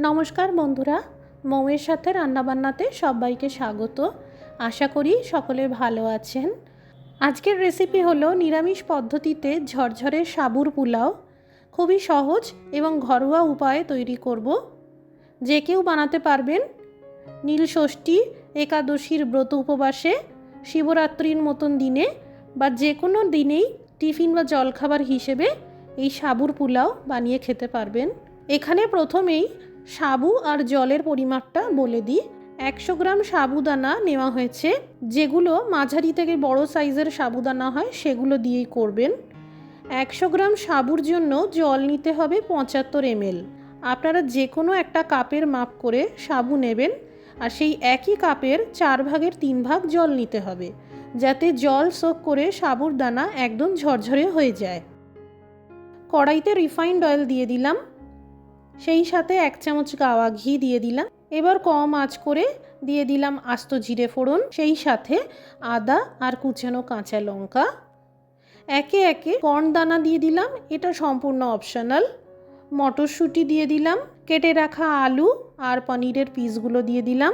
নমস্কার বন্ধুরা মৌয়ের সাথে রান্নাবান্নাতে সবাইকে স্বাগত। আশা করি সকলে ভালো আছেন। আজকের রেসিপি হলো নিরামিষ পদ্ধতিতে ঝরঝরে সাবুর পোলাও। খুবই সহজ এবং ঘরোয়া উপায়ে তৈরি করব। যে কেউ বানাতে পারবেন নীল ষষ্ঠী, একাদশীর ব্রত উপবাসে, শিবরাত্রির মতন দিনে বা যে কোনো দিনেই টিফিন বা জলখাবার হিসেবে এই সাবুর পোলাও বানিয়ে খেতে পারবেন। এখানে প্রথমেই সাবু আর জলের পরিমাপটা বলে দিই। একশো গ্রাম সাবুদানা নেওয়া হয়েছে। যেগুলো মাঝারি থেকে বড় সাইজের সাবুদানা হয়, সেগুলো দিয়েই করবেন। একশো গ্রাম সাবুর জন্য জল নিতে হবে পঁচাত্তর এমএল। আপনারা যে কোনো একটা কাপের মাপ করে সাবু নেবেন আর সেই একই কাপের চার ভাগের তিন ভাগ জল নিতে হবে, যাতে জল সোক করে সাবুর দানা একদম ঝরঝরে হয়ে যায়। কড়াইতে রিফাইন্ড অয়েল দিয়ে দিলাম। সেই সাথে এক চামচ গাওয়া ঘি দিয়ে দিলাম। এবার কম আঁচ করে দিয়ে দিলাম আস্ত জিরে ফোড়ন, সেই সাথে আদা আর কুচানো কাঁচা লঙ্কা। একে একে কর্ন দানা দিয়ে দিলাম, এটা সম্পূর্ণ অপশনাল মটরশুঁটি দিয়ে দিলাম, কেটে রাখা আলু আর পনিরের পিসগুলো দিয়ে দিলাম।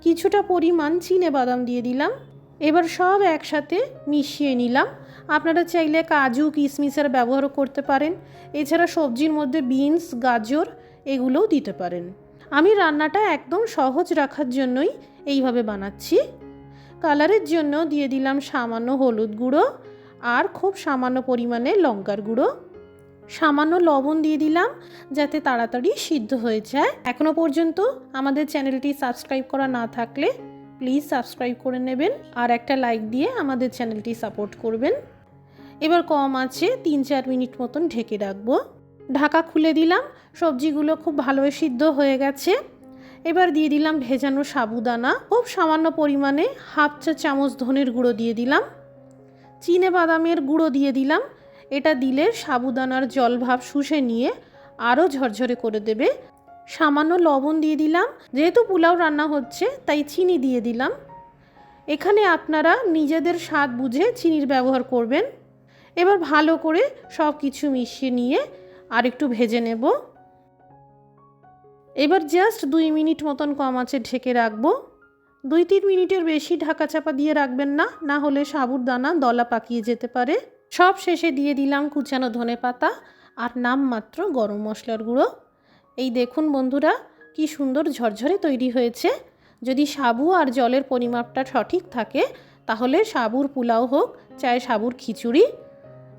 কিছুটা পরিমাণ চিনে বাদাম দিয়ে দিলাম। এবার সব একসাথে মিশিয়ে নিলাম। আপনারা চাইলে কাজু, কিশমিশের ব্যবহার করতে পারেন। এছাড়া সবজির মধ্যে বিনস, গাজর এগুলোও দিতে পারেন। আমি রান্নাটা একদম সহজ রাখার জন্যই এইভাবে বানাচ্ছি। কালারের জন্য দিয়ে দিলাম সামান্য হলুদ গুঁড়ো আর খুব সামান্য পরিমাণে লঙ্কার গুঁড়ো। সামান্য লবণ দিয়ে দিলাম যাতে তাড়াতাড়ি সিদ্ধ হয়ে যায়। এখনও পর্যন্ত আমাদের চ্যানেলটি সাবস্ক্রাইব করা না থাকলে প্লিজ সাবস্ক্রাইব করে নেবেন আর একটা লাইক দিয়ে আমাদের চ্যানেলটি সাপোর্ট করবেন। এবার কম আছে তিন চার মিনিট মতন ঢেকে রাখব। ঢাকা খুলে দিলাম, সবজিগুলো খুব ভালোই সিদ্ধ হয়ে গেছে। এবার দিয়ে দিলাম ভেজানো সাবুদানা, খুব সামান্য পরিমাণে হাফ চা চামচ ধনের গুঁড়ো দিয়ে দিলাম। চিনে বাদামের গুঁড়ো দিয়ে দিলাম, এটা দিলে সাবুদানার জল ভাব শুষে নিয়ে আরও ঝরঝরে করে দেবে। সামান্য লবণ দিয়ে দিলাম, যেহেতু পোলাও রান্না হচ্ছে, তাই চিনি দিয়ে দিলাম। এখানে আপনারা নিজেদের স্বাদ বুঝে চিনির ব্যবহার করবেন। এবার ভালো করে সব কিছু মিশিয়ে নিয়ে আর একটু ভেজে নেব। এবার জাস্ট দুই মিনিট মতন কম আছে ঢেকে রাখব। দুই তিন মিনিটের বেশি ঢাকা চাপা দিয়ে রাখবেন না না হলে সাবুর দানা দলা পাকিয়ে যেতে পারে। সব শেষে দিয়ে দিলাম কুচানো ধনে পাতা আর নামমাত্র গরম মশলার গুঁড়ো। এই দেখুন বন্ধুরা, কি সুন্দর ঝরঝরে তৈরি হয়েছে। যদি সাবু আর জলের পরিমাপটা সঠিক থাকে, তাহলে সাবুর পোলাও হোক, চায় সাবুর খিচুড়ি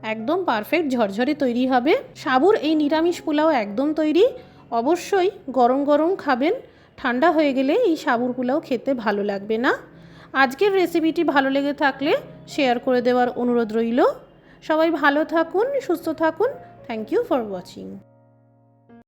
একদম পারফেক্ট ঝরঝরে তৈরি হবে। সাবুর এই নিরামিষ পোলাও একদম তৈরি। অবশ্যই গরম গরম খাবেন। ঠান্ডা হয়ে গেলে এই সাবুর পোলাও খেতে ভালো লাগবে না। আজকের রেসিপিটি ভালো লেগে থাকলে শেয়ার করে দেওয়ার অনুরোধ রইল। সবাই ভালো থাকুন, সুস্থ থাকুন। Thank you for watching